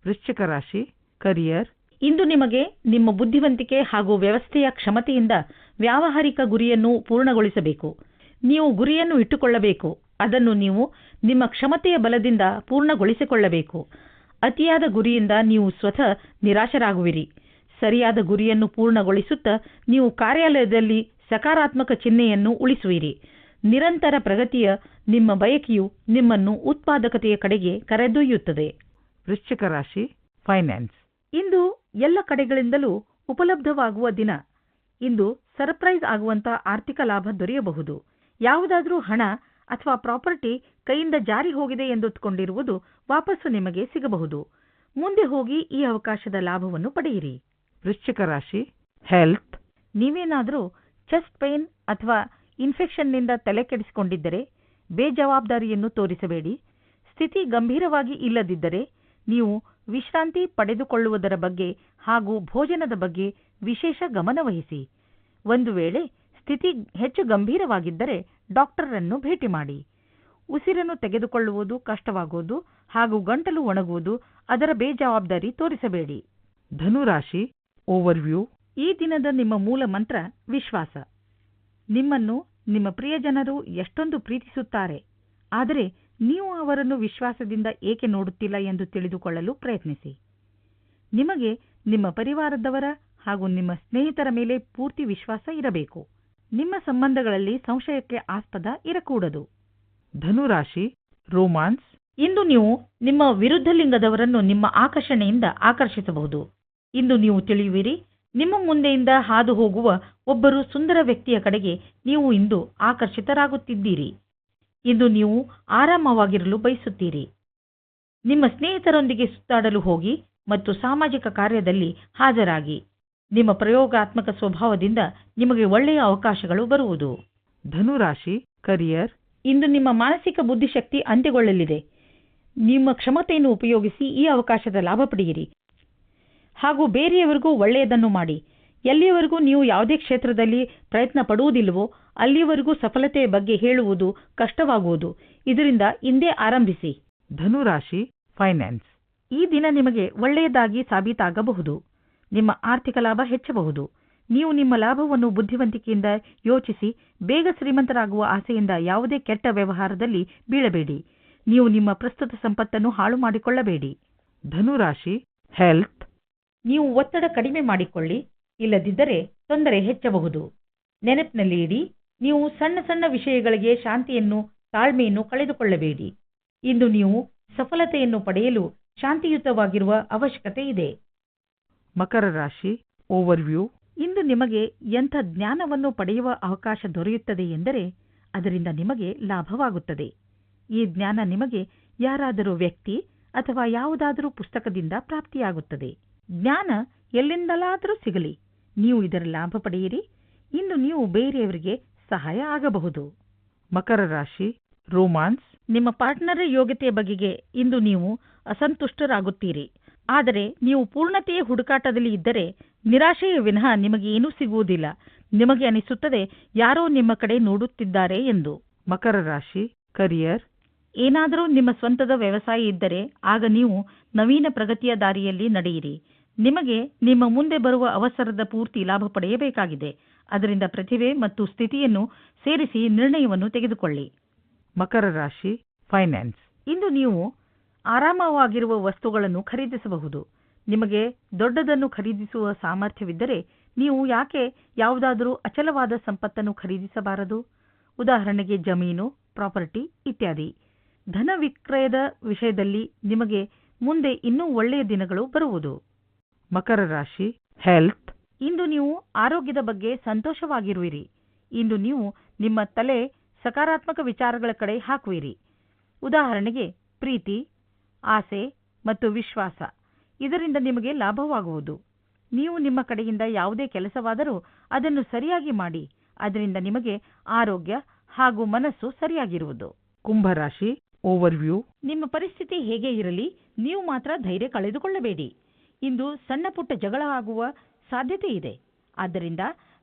ವೃಶ್ಚಿಕ ರಾಶಿ ಕರಿಯರ್ ಇಂದು ನಿಮಗೆ ನಿಮ್ಮ ಬುದ್ಧಿವಂತಿಕೆ ಹಾಗೂ ವ್ಯವಸ್ಥೆಯ ಕ್ಷಮತೆಯಿಂದ ವ್ಯಾವಹಾರಿಕ ಗುರಿಯನ್ನು ಪೂರ್ಣಗೊಳಿಸಬೇಕು. ನೀವು ಗುರಿಯನ್ನು ಇಟ್ಟುಕೊಳ್ಳಬೇಕು. ಅದನ್ನು ನೀವು ನಿಮ್ಮ ಕ್ಷಮತೆಯ ಬಲದಿಂದ ಪೂರ್ಣಗೊಳಿಸಿಕೊಳ್ಳಬೇಕು. ಅತಿಯಾದ ಗುರಿಯಿಂದ ನೀವು ಸ್ವತಃ ನಿರಾಶರಾಗುವಿರಿ. ಸರಿಯಾದ ಗುರಿಯನ್ನು ಪೂರ್ಣಗೊಳಿಸುತ್ತಾ ನೀವು ಕಾರ್ಯಾಲಯದಲ್ಲಿ ಸಕಾರಾತ್ಮಕ ಚಿಹ್ನೆಯನ್ನು ಉಳಿಸುವಿರಿ. ನಿರಂತರ ಪ್ರಗತಿಯ ನಿಮ್ಮ ಬಯಕೆಯು ನಿಮ್ಮನ್ನು ಉತ್ಪಾದಕತೆಯ ಕಡೆಗೆ ಕರೆದೊಯ್ಯುತ್ತದೆ. ವೃಶ್ಚಿಕ ರಾಶಿ ಫೈನಾನ್ಸ್ ಇಂದು ಎಲ್ಲ ಕಡೆಗಳಿಂದಲೂ ಉಪಲಬ್ಧವಾಗುವ ದಿನ. ಇಂದು ಸರ್ಪ್ರೈಸ್ ಆಗುವಂತಹ ಆರ್ಥಿಕ ಲಾಭ ದೊರೆಯಬಹುದು. ಯಾವುದಾದರೂ ಹಣ ಅಥವಾ ಪ್ರಾಪರ್ಟಿ ಕೈಯಿಂದ ಜಾರಿ ಹೋಗಿದೆ ಎಂದುಕೊಂಡಿರುವುದು ವಾಪಸ್ಸು ನಿಮಗೆ ಸಿಗಬಹುದು. ಮುಂದೆ ಹೋಗಿ ಈ ಅವಕಾಶದ ಲಾಭವನ್ನು ಪಡೆಯಿರಿ. ವೃಶ್ಚಿಕ ರಾಶಿ ಹೆಲ್ತ್ ನೀವೇನಾದರೂ ಚೆಸ್ಟ್ ಪೇನ್ ಅಥವಾ ಇನ್ಫೆಕ್ಷನ್ನಿಂದ ತಲೆ ಕೆಡಿಸಿಕೊಂಡಿದ್ದರೆ ಬೇಜವಾಬ್ದಾರಿಯನ್ನು ತೋರಿಸಬೇಡಿ. ಸ್ಥಿತಿ ಗಂಭೀರವಾಗಿ ಇಲ್ಲದಿದ್ದರೆ ನೀವು ವಿಶ್ರಾಂತಿ ಪಡೆದುಕೊಳ್ಳುವುದರ ಬಗ್ಗೆ ಹಾಗೂ ಭೋಜನದ ಬಗ್ಗೆ ವಿಶೇಷ ಗಮನವಹಿಸಿ. ಒಂದು ವೇಳೆ ಸ್ಥಿತಿ ಹೆಚ್ಚು ಗಂಭೀರವಾಗಿದ್ದರೆ ಡಾಕ್ಟರನ್ನು ಭೇಟಿ ಮಾಡಿ. ಉಸಿರನ್ನು ತೆಗೆದುಕೊಳ್ಳುವುದು ಕಷ್ಟವಾಗುವುದು ಹಾಗೂ ಗಂಟಲು ಒಣಗುವುದು ಅದರ ಬೇಜವಾಬ್ದಾರಿ ತೋರಿಸಬೇಡಿ. ಧನುರಾಶಿ ಓವರ್ವ್ಯೂ ಈ ದಿನದ ನಿಮ್ಮ ಮೂಲ ಮಂತ್ರ ವಿಶ್ವಾಸ. ನಿಮ್ಮನ್ನು ನಿಮ್ಮ ಪ್ರಿಯಜನರು ಎಷ್ಟೊಂದು ಪ್ರೀತಿಸುತ್ತಾರೆ. ಆದರೆ ನೀವು ಅವರನ್ನು ವಿಶ್ವಾಸದಿಂದ ಏಕೆ ನೋಡುತ್ತಿಲ್ಲ ಎಂದು ತಿಳಿದುಕೊಳ್ಳಲು ಪ್ರಯತ್ನಿಸಿ. ನಿಮಗೆ ನಿಮ್ಮ ಪರಿವಾರದವರ ಹಾಗೂ ನಿಮ್ಮ ಸ್ನೇಹಿತರ ಮೇಲೆ ಪೂರ್ತಿ ವಿಶ್ವಾಸ ಇರಬೇಕು. ನಿಮ್ಮ ಸಂಬಂಧಗಳಲ್ಲಿ ಸಂಶಯಕ್ಕೆ ಆಸ್ಪದ ಇರಕೂಡದು. ಧನುರಾಶಿ ರೋಮಾನ್ಸ್. ಇಂದು ನೀವು ನಿಮ್ಮ ವಿರುದ್ಧ ಲಿಂಗದವರನ್ನು ನಿಮ್ಮ ಆಕರ್ಷಣೆಯಿಂದ ಆಕರ್ಷಿಸಬಹುದು. ಇಂದು ನೀವು ತಿಳಿಯುವಿರಿ ನಿಮ್ಮ ಮುಂದೆಯಿಂದ ಹಾದು ಹೋಗುವ ಒಬ್ಬರು ಸುಂದರ ವ್ಯಕ್ತಿಯ ಕಡೆಗೆ ನೀವು ಇಂದು ಆಕರ್ಷಿತರಾಗುತ್ತಿದ್ದೀರಿ. ಇಂದು ನೀವು ಆರಾಮವಾಗಿರಲು ಬಯಸುತ್ತೀರಿ. ನಿಮ್ಮ ಸ್ನೇಹಿತರೊಂದಿಗೆ ಸುತ್ತಾಡಲು ಹೋಗಿ ಮತ್ತು ಸಾಮಾಜಿಕ ಕಾರ್ಯದಲ್ಲಿ ಹಾಜರಾಗಿ. ನಿಮ್ಮ ಪ್ರಯೋಗಾತ್ಮಕ ಸ್ವಭಾವದಿಂದ ನಿಮಗೆ ಒಳ್ಳೆಯ ಅವಕಾಶಗಳು ಬರುವುದು. ಧನುರಾಶಿ ಕರಿಯರ್ ಇಂದು ನಿಮ್ಮ ಮಾನಸಿಕ ಬುದ್ಧಿಶಕ್ತಿ ಅಂತ್ಯಗೊಳ್ಳಲಿದೆ. ನಿಮ್ಮ ಕ್ಷಮತೆಯನ್ನು ಉಪಯೋಗಿಸಿ ಈ ಅವಕಾಶದ ಲಾಭ ಪಡೆಯಿರಿ. ಹಾಗೂ ಬೇರೆಯವರಿಗೂ ಒಳ್ಳೆಯದನ್ನು ಮಾಡಿ. ಎಲ್ಲಿಯವರೆಗೂ ನೀವು ಯಾವುದೇ ಕ್ಷೇತ್ರದಲ್ಲಿ ಪ್ರಯತ್ನ ಪಡುವುದಿಲ್ಲವೋ ಅಲ್ಲಿಯವರೆಗೂ ಸಫಲತೆಯ ಬಗ್ಗೆ ಹೇಳುವುದು ಕಷ್ಟವಾಗುವುದು. ಇದರಿಂದ ಇಂದೇ ಆರಂಭಿಸಿ. ಧನುರಾಶಿ ಫೈನಾನ್ಸ್ ಈ ದಿನ ನಿಮಗೆ ಒಳ್ಳೆಯದಾಗಿ ಸಾಬೀತಾಗಬಹುದು. ನಿಮ್ಮ ಆರ್ಥಿಕ ಲಾಭ ಹೆಚ್ಚಬಹುದು. ನೀವು ನಿಮ್ಮ ಲಾಭವನ್ನು ಬುದ್ಧಿವಂತಿಕೆಯಿಂದ ಯೋಚಿಸಿ ಬೇಗ ಶ್ರೀಮಂತರಾಗುವ ಆಸೆಯಿಂದ ಯಾವುದೇ ಕೆಟ್ಟ ವ್ಯವಹಾರದಲ್ಲಿ ಬೀಳಬೇಡಿ. ನೀವು ನಿಮ್ಮ ಪ್ರಸ್ತುತ ಸಂಪತ್ತನ್ನು ಹಾಳು ಮಾಡಿಕೊಳ್ಳಬೇಡಿ. ಧನುರಾಶಿ ಹೆಲ್ತ್ ನೀವು ಒತ್ತಡ ಕಡಿಮೆ ಮಾಡಿಕೊಳ್ಳಿ ಇಲ್ಲದಿದ್ದರೆ ತೊಂದರೆ ಹೆಚ್ಚಬಹುದು. ನೆನಪಿನಲ್ಲಿ ಇಡಿ ನೀವು ಸಣ್ಣ ಸಣ್ಣ ವಿಷಯಗಳಿಗೆ ಶಾಂತಿಯನ್ನು ತಾಳ್ಮೆಯನ್ನು ಕಳೆದುಕೊಳ್ಳಬೇಡಿ. ಇಂದು ನೀವು ಸಫಲತೆಯನ್ನು ಪಡೆಯಲು ಶಾಂತಿಯುತವಾಗಿರುವ ಅವಶ್ಯಕತೆ ಇದೆ. ಮಕರ ರಾಶಿ ಓವರ್ವ್ಯೂ ಇಂದು ನಿಮಗೆ ಎಂಥ ಜ್ಞಾನವನ್ನು ಪಡೆಯುವ ಅವಕಾಶ ದೊರೆಯುತ್ತದೆ ಎಂದರೆ ಅದರಿಂದ ನಿಮಗೆ ಲಾಭವಾಗುತ್ತದೆ. ಈ ಜ್ಞಾನ ನಿಮಗೆ ಯಾರಾದರೂ ವ್ಯಕ್ತಿ ಅಥವಾ ಯಾವುದಾದರೂ ಪುಸ್ತಕದಿಂದ ಪ್ರಾಪ್ತಿಯಾಗುತ್ತದೆ. ಜ್ಞಾನ ಎಲ್ಲಿಂದಲಾದರೂ ಸಿಗಲಿ. ನೀವು ಇದರ ಲಾಭ ಪಡೆಯಿರಿ. ಇಂದು ನೀವು ಬೇರೆಯವರಿಗೆ ಸಹಾಯ ಆಗಬಹುದು. ಮಕರ ರಾಶಿ ರೋಮಾನ್ಸ್ ನಿಮ್ಮ ಪಾರ್ಟ್ನರ್ ಯೋಗ್ಯತೆಯ ಬಗೆಗೆ ಇಂದು ನೀವು ಅಸಂತುಷ್ಟರಾಗುತ್ತೀರಿ. ಆದರೆ ನೀವು ಪೂರ್ಣತೆಯ ಹುಡುಕಾಟದಲ್ಲಿ ಇದ್ದರೆ ನಿರಾಶೆಯ ವಿನಃ ನಿಮಗೆ ಏನೂ ಸಿಗುವುದಿಲ್ಲ. ನಿಮಗೆ ಅನಿಸುತ್ತದೆ ಯಾರೋ ನಿಮ್ಮ ಕಡೆ ನೋಡುತ್ತಿದ್ದಾರೆ ಎಂದು. ಮಕರ ರಾಶಿ ಕರಿಯರ್ ಏನಾದರೂ ನಿಮ್ಮ ಸ್ವಂತದ ವ್ಯವಸಾಯ ಇದ್ದರೆ ಆಗ ನೀವು ನವೀನ ಪ್ರಗತಿಯ ದಾರಿಯಲ್ಲಿ ನಡೆಯಿರಿ. ನಿಮಗೆ ನಿಮ್ಮ ಮುಂದೆ ಬರುವ ಅವಸರದ ಪೂರ್ತಿ ಲಾಭ ಪಡೆಯಬೇಕಾಗಿದೆ. ಅದರಿಂದ ಪ್ರತಿಭೆ ಮತ್ತು ಸ್ಥಿತಿಯನ್ನು ಸೇರಿಸಿ ನಿರ್ಣಯವನ್ನು ತೆಗೆದುಕೊಳ್ಳಿ. ಮಕರ ರಾಶಿ ಫೈನಾನ್ಸ್ ಇಂದು ನೀವು ಆರಾಮವಾಗಿರುವ ವಸ್ತುಗಳನ್ನು ಖರೀದಿಸಬಹುದು. ನಿಮಗೆ ದೊಡ್ಡದನ್ನು ಖರೀದಿಸುವ ಸಾಮರ್ಥ್ಯವಿದ್ದರೆ ನೀವು ಯಾಕೆ ಯಾವುದಾದರೂ ಅಚಲವಾದ ಸಂಪತ್ತನ್ನು ಖರೀದಿಸಬಾರದು? ಉದಾಹರಣೆಗೆ ಜಮೀನು ಪ್ರಾಪರ್ಟಿ ಇತ್ಯಾದಿ. ಧನ ವಿಕ್ರಯದ ವಿಷಯದಲ್ಲಿ ನಿಮಗೆ ಮುಂದೆ ಇನ್ನೂ ಒಳ್ಳೆಯ ದಿನಗಳು ಬರುವುದು. ಮಕರ ರಾಶಿ ಹೆಲ್ತ್ ಇಂದು ನೀವು ಆರೋಗ್ಯದ ಬಗ್ಗೆ ಸಂತೋಷವಾಗಿರುವಿರಿ. ಇಂದು ನೀವು ನಿಮ್ಮ ತಲೆ ಸಕಾರಾತ್ಮಕ ವಿಚಾರಗಳ ಕಡೆ ಹಾಕುವಿರಿ. ಉದಾಹರಣೆಗೆ ಪ್ರೀತಿ ಆಸೆ ಮತ್ತು ವಿಶ್ವಾಸ. ಇದರಿಂದ ನಿಮಗೆ ಲಾಭವಾಗುವುದು. ನೀವು ನಿಮ್ಮ ಕಡೆಯಿಂದ ಯಾವುದೇ ಕೆಲಸವಾದರೂ ಅದನ್ನು ಸರಿಯಾಗಿ ಮಾಡಿ. ಅದರಿಂದ ನಿಮಗೆ ಆರೋಗ್ಯ ಹಾಗೂ ಮನಸ್ಸು ಸರಿಯಾಗಿರುವುದು. ಕುಂಭರಾಶಿ ಓವರ್ವ್ಯೂ ನಿಮ್ಮ ಪರಿಸ್ಥಿತಿ ಹೇಗೆ ಇರಲಿ ನೀವು ಮಾತ್ರ ಧೈರ್ಯ ಕಳೆದುಕೊಳ್ಳಬೇಡಿ. ಇಂದು ಸಣ್ಣ ಪುಟ್ಟ ಜಗಳ ಆಗುವ ಸಾಧ್ಯತೆ ಇದೆ. ಆದ್ದರಿಂದ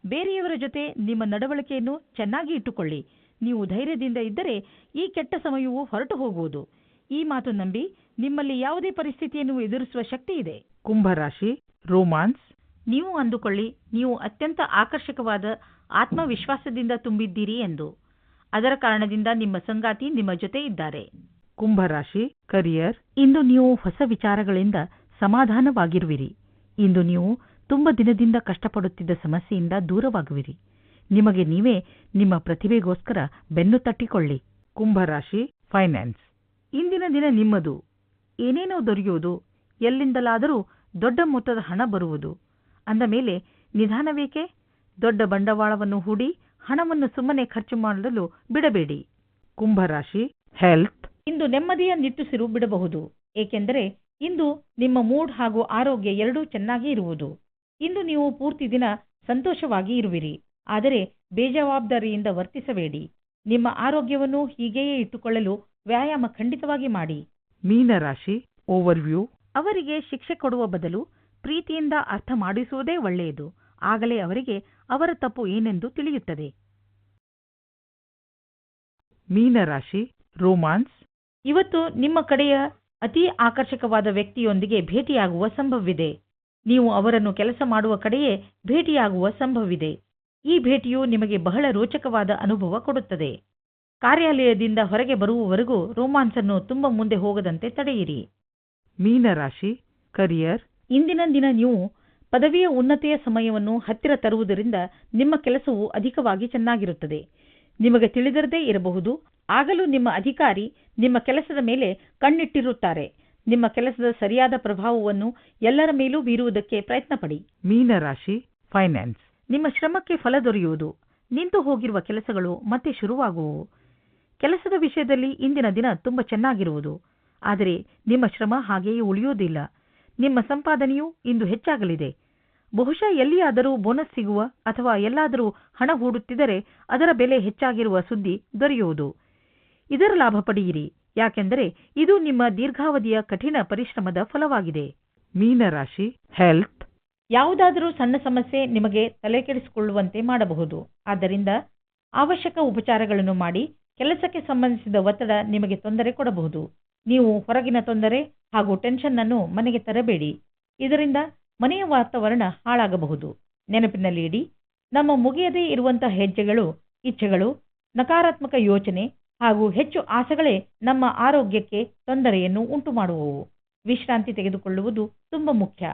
ಬೇರೆಯವರ ಜೊತೆ ನಿಮ್ಮ ನಡವಳಿಕೆಯನ್ನು ಚೆನ್ನಾಗಿ ಇಟ್ಟುಕೊಳ್ಳಿ. ನೀವು ಧೈರ್ಯದಿಂದ ಇದ್ದರೆ ಈ ಕೆಟ್ಟ ಸಮಯವು ಹೊರಟು ಹೋಗುವುದು. ಈ ಮಾತು ನಂಬಿ ನಿಮ್ಮಲ್ಲಿ ಯಾವುದೇ ಪರಿಸ್ಥಿತಿಯನ್ನು ಎದುರಿಸುವ ಶಕ್ತಿ ಇದೆ. ಕುಂಭರಾಶಿ ರೋಮಾನ್ಸ್. ನೀವು ಅಂದುಕೊಳ್ಳಿ ನೀವು ಅತ್ಯಂತ ಆಕರ್ಷಕವಾದ ಆತ್ಮವಿಶ್ವಾಸದಿಂದ ತುಂಬಿದ್ದೀರಿ ಎಂದು. ಅದರ ಕಾರಣದಿಂದ ನಿಮ್ಮ ಸಂಗಾತಿ ನಿಮ್ಮ ಜೊತೆ ಇದ್ದಾರೆ. ಕುಂಭರಾಶಿ ಕರಿಯರ್. ಇಂದು ನೀವು ಹೊಸ ವಿಚಾರಗಳಿಂದ ಸಮಾಧಾನವಾಗಿರುವಿರಿ. ಇಂದು ನೀವು ತುಂಬ ದಿನದಿಂದ ಕಷ್ಟಪಡುತ್ತಿದ್ದ ಸಮಸ್ಯೆಯಿಂದ ದೂರವಾಗುವಿರಿ. ನಿಮಗೆ ನೀವೇ ನಿಮ್ಮ ಪ್ರತಿಭೆಗೋಸ್ಕರ ಬೆನ್ನು ತಟ್ಟಿಕೊಳ್ಳಿ. ಕುಂಭರಾಶಿ ಫೈನಾನ್ಸ್. ಇಂದಿನ ದಿನ ನಿಮ್ಮದು. ಏನೇನೋ ದೊರೆಯುವುದು ಎಲ್ಲಿಂದಲಾದರೂ ದೊಡ್ಡ ಮೊತ್ತದ ಹಣ ಬರುವುದು. ಅಂದ ಮೇಲೆ ನಿಧಾನವೇಕೆ? ದೊಡ್ಡ ಬಂಡವಾಳವನ್ನು ಹೂಡಿ ಹಣವನ್ನು ಸುಮ್ಮನೆ ಖರ್ಚು ಮಾಡಲು ಬಿಡಬೇಡಿ. ಕುಂಭರಾಶಿ ಹೆಲ್ತ್ ಇಂದು ನೆಮ್ಮದಿಯ ನಿಟ್ಟುಸಿರು ಬಿಡಬಹುದು. ಏಕೆಂದರೆ ಇಂದು ನಿಮ್ಮ ಮೂಡ್ ಹಾಗೂ ಆರೋಗ್ಯ ಎರಡೂ ಚೆನ್ನಾಗಿ ಇರುವುದು. ಇಂದು ನೀವು ಪೂರ್ತಿ ದಿನ ಸಂತೋಷವಾಗಿ ಇರುವಿರಿ. ಆದರೆ ಬೇಜವಾಬ್ದಾರಿಯಿಂದ ವರ್ತಿಸಬೇಡಿ. ನಿಮ್ಮ ಆರೋಗ್ಯವನ್ನು ಹೀಗೆಯೇ ಇಟ್ಟುಕೊಳ್ಳಲು ವ್ಯಾಯಾಮ ಖಂಡಿತವಾಗಿ ಮಾಡಿ. ಮೀನರಾಶಿ ಓವರ್ವ್ಯೂ ಅವರಿಗೆ ಶಿಕ್ಷೆ ಕೊಡುವ ಬದಲು ಪ್ರೀತಿಯಿಂದ ಅರ್ಥ ಮಾಡಿಸುವುದೇ ಒಳ್ಳೆಯದು. ಆಗಲೇ ಅವರಿಗೆ ಅವರ ತಪ್ಪು ಏನೆಂದು ತಿಳಿಯುತ್ತದೆ. ಮೀನರಾಶಿ ರೋಮಾನ್ಸ್ ಇವತ್ತು ನಿಮ್ಮ ಕಡೆಯ ಅತಿ ಆಕರ್ಷಕವಾದ ವ್ಯಕ್ತಿಯೊಂದಿಗೆ ಭೇಟಿಯಾಗುವ ಸಂಭವವಿದೆ. ನೀವು ಅವರನ್ನು ಕೆಲಸ ಮಾಡುವ ಕಡೆಯೇ ಭೇಟಿಯಾಗುವ ಸಂಭವವಿದೆ. ಈ ಭೇಟಿಯು ನಿಮಗೆ ಬಹಳ ರೋಚಕವಾದ ಅನುಭವ ಕೊಡುತ್ತದೆ. ಕಾರ್ಯಾಲಯದಿಂದ ಹೊರಗೆ ಬರುವವರೆಗೂ ರೋಮಾನ್ಸ್ ಅನ್ನು ತುಂಬಾ ಮುಂದೆ ಹೋಗದಂತೆ ತಡೆಯಿರಿ. ಮೀನರಾಶಿ ಕರಿಯರ್. ಇಂದಿನ ದಿನ ನೀವು ಪದವಿಯ ಉನ್ನತಿಯ ಸಮಯವನ್ನು ಹತ್ತಿರ ತರುವುದರಿಂದ ನಿಮ್ಮ ಕೆಲಸವು ಅಧಿಕವಾಗಿ ಚೆನ್ನಾಗಿರುತ್ತದೆ. ನಿಮಗೆ ತಿಳಿದಿರದೇ ಇರಬಹುದು ಆಗಲೂ ನಿಮ್ಮ ಅಧಿಕಾರಿ ನಿಮ್ಮ ಕೆಲಸದ ಮೇಲೆ ಕಣ್ಣಿಟ್ಟಿರುತ್ತಾರೆ. ನಿಮ್ಮ ಕೆಲಸದ ಸರಿಯಾದ ಪ್ರಭಾವವನ್ನು ಎಲ್ಲರ ಮೇಲೂ ಬೀರುವುದಕ್ಕೆ ಪ್ರಯತ್ನಪಡಿ. ಮೀನರಾಶಿ ಫೈನಾನ್ಸ್. ನಿಮ್ಮ ಶ್ರಮಕ್ಕೆ ಫಲ ದೊರೆಯುವುದು. ನಿಂತು ಹೋಗಿರುವ ಕೆಲಸಗಳು ಮತ್ತೆ ಶುರುವಾಗುವವು ಕೆಲಸದ ವಿಷಯದಲ್ಲಿ ಇಂದಿನ ದಿನ ತುಂಬ ಚೆನ್ನಾಗಿರುವುದು. ಆದರೆ ನಿಮ್ಮ ಶ್ರಮ ಹಾಗೆಯೇ ಉಳಿಯೋದಿಲ್ಲ. ನಿಮ್ಮ ಸಂಪಾದನೆಯು ಇಂದು ಹೆಚ್ಚಾಗಲಿದೆ. ಬಹುಶಃ ಎಲ್ಲಿಯಾದರೂ ಬೋನಸ್ ಸಿಗುವ ಅಥವಾ ಎಲ್ಲಾದರೂ ಹಣ ಹೂಡುತ್ತಿದ್ದರೆ ಅದರ ಬೆಲೆ ಹೆಚ್ಚಾಗಿರುವ ಸುದ್ದಿ ದೊರೆಯುವುದು. ಇದರ ಲಾಭ ಪಡೆಯಿರಿ. ಯಾಕೆಂದರೆ ಇದು ನಿಮ್ಮ ದೀರ್ಘಾವಧಿಯ ಕಠಿಣ ಪರಿಶ್ರಮದ ಫಲವಾಗಿದೆ. ಮೀನರಾಶಿ ಹೆಲ್ತ್ ಯಾವುದಾದರೂ ಸಣ್ಣ ಸಮಸ್ಯೆ ನಿಮಗೆ ತಲೆಕೆಡಿಸಿಕೊಳ್ಳುವಂತೆ ಮಾಡಬಹುದು. ಆದ್ದರಿಂದ ಅವಶ್ಯಕ ಉಪಚಾರಗಳನ್ನು ಮಾಡಿ ಕೆಲಸಕ್ಕೆ ಸಂಬಂಧಿಸಿದ ಒತ್ತಡ ನಿಮಗೆ ತೊಂದರೆ ಕೊಡಬಹುದು. ನೀವು ಹೊರಗಿನ ತೊಂದರೆ ಹಾಗೂ ಟೆನ್ಷನ್ ಅನ್ನು ಮನೆಗೆ ತರಬೇಡಿ. ಇದರಿಂದ ಮನೆಯ ವಾತಾವರಣ ಹಾಳಾಗಬಹುದು. ನೆನಪಿನಲ್ಲಿಡಿ ನಮ್ಮ ಮುಗಿಯದೇ ಇರುವಂತಹ ಹೆಜ್ಜೆಗಳು, ಇಚ್ಛೆಗಳು, ನಕಾರಾತ್ಮಕ ಯೋಚನೆ ಹಾಗೂ ಹೆಚ್ಚು ಆಸೆಗಳೇ ನಮ್ಮ ಆರೋಗ್ಯಕ್ಕೆ ತೊಂದರೆಯನ್ನು ಉಂಟು ಮಾಡುವವು ವಿಶ್ರಾಂತಿ ತೆಗೆದುಕೊಳ್ಳುವುದು ತುಂಬ ಮುಖ್ಯ.